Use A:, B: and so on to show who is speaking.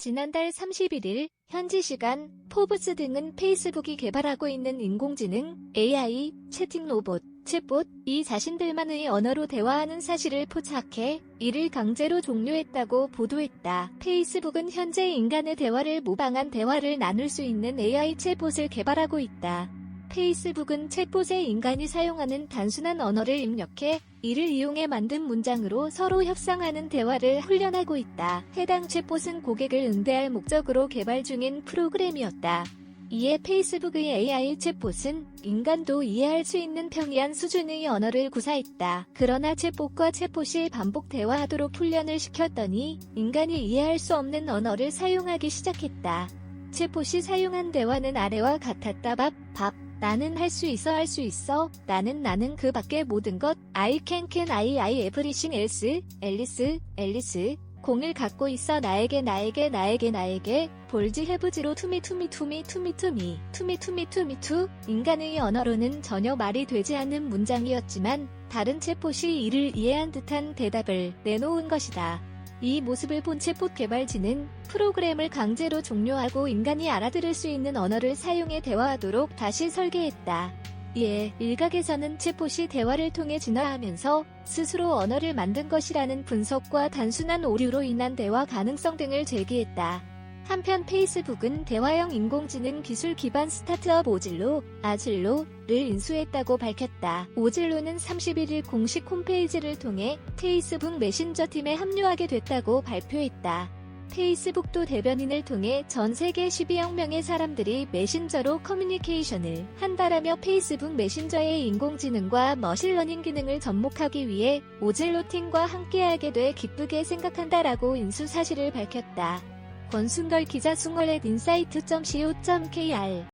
A: 지난달 31일 현지 시간 포브스 등은 페이스북이 개발하고 있는 인공지능 AI 채팅 로봇 챗봇이 자신들만의 언어로 대화하는 사실을 포착해 이를 강제로 종료했다고 보도했다. 페이스북은 현재 인간의 대화를 모방한 대화를 나눌 수 있는 AI 챗봇을 개발하고 있다. 페이스북은 챗봇에 인간이 사용하는 단순한 언어를 입력해 이를 이용해 만든 문장으로 서로 협상하는 대화를 훈련하고 있다. 해당 챗봇은 고객을 응대할 목적으로 개발 중인 프로그램이었다. 이에 페이스북의 AI 챗봇은 인간도 이해할 수 있는 평이한 수준의 언어를 구사했다. 그러나 챗봇과 챗봇이 반복 대화하도록 훈련을 시켰더니 인간이 이해할 수 없는 언어를 사용하기 시작했다. 챗봇이 사용한 대화는 아래와 같았다. 밥, 밥. 나는 할 수 있어 할 수 있어. 나는 나는 그 밖의 모든 것. I can can I I everything else. 앨리스 앨리스. 공을 갖고 있어 나에게 나에게 나에게 나에게 볼지 해부지로 투미 투미 투미 투미 투미 투미 투미 투미 투 인간의 언어로는 전혀 말이 되지 않는 문장이었지만 다른 챗봇이 이를 이해한 듯한 대답을 내놓은 것이다. 이 모습을 본 챗봇 개발진은 프로그램을 강제로 종료하고 인간이 알아들을 수 있는 언어를 사용해 대화하도록 다시 설계했다. 이에 일각에서는 챗봇이 대화를 통해 진화하면서 스스로 언어를 만든 것이라는 분석과 단순한 오류로 인한 대화 가능성 등을 제기했다. 한편 페이스북은 대화형 인공지능 기술 기반 스타트업 오질로, 아질로를 인수했다고 밝혔다. 오질로는 31일 공식 홈페이지를 통해 페이스북 메신저 팀에 합류하게 됐다고 발표했다. 페이스북도 대변인을 통해 전 세계 12억 명의 사람들이 메신저로 커뮤니케이션을 한다라며 페이스북 메신저의 인공지능과 머신러닝 기능을 접목하기 위해 오질로 팀과 함께하게 돼 기쁘게 생각한다라고 인수 사실을 밝혔다. 권순걸 기자 숭얼렛 인사이트.co.kr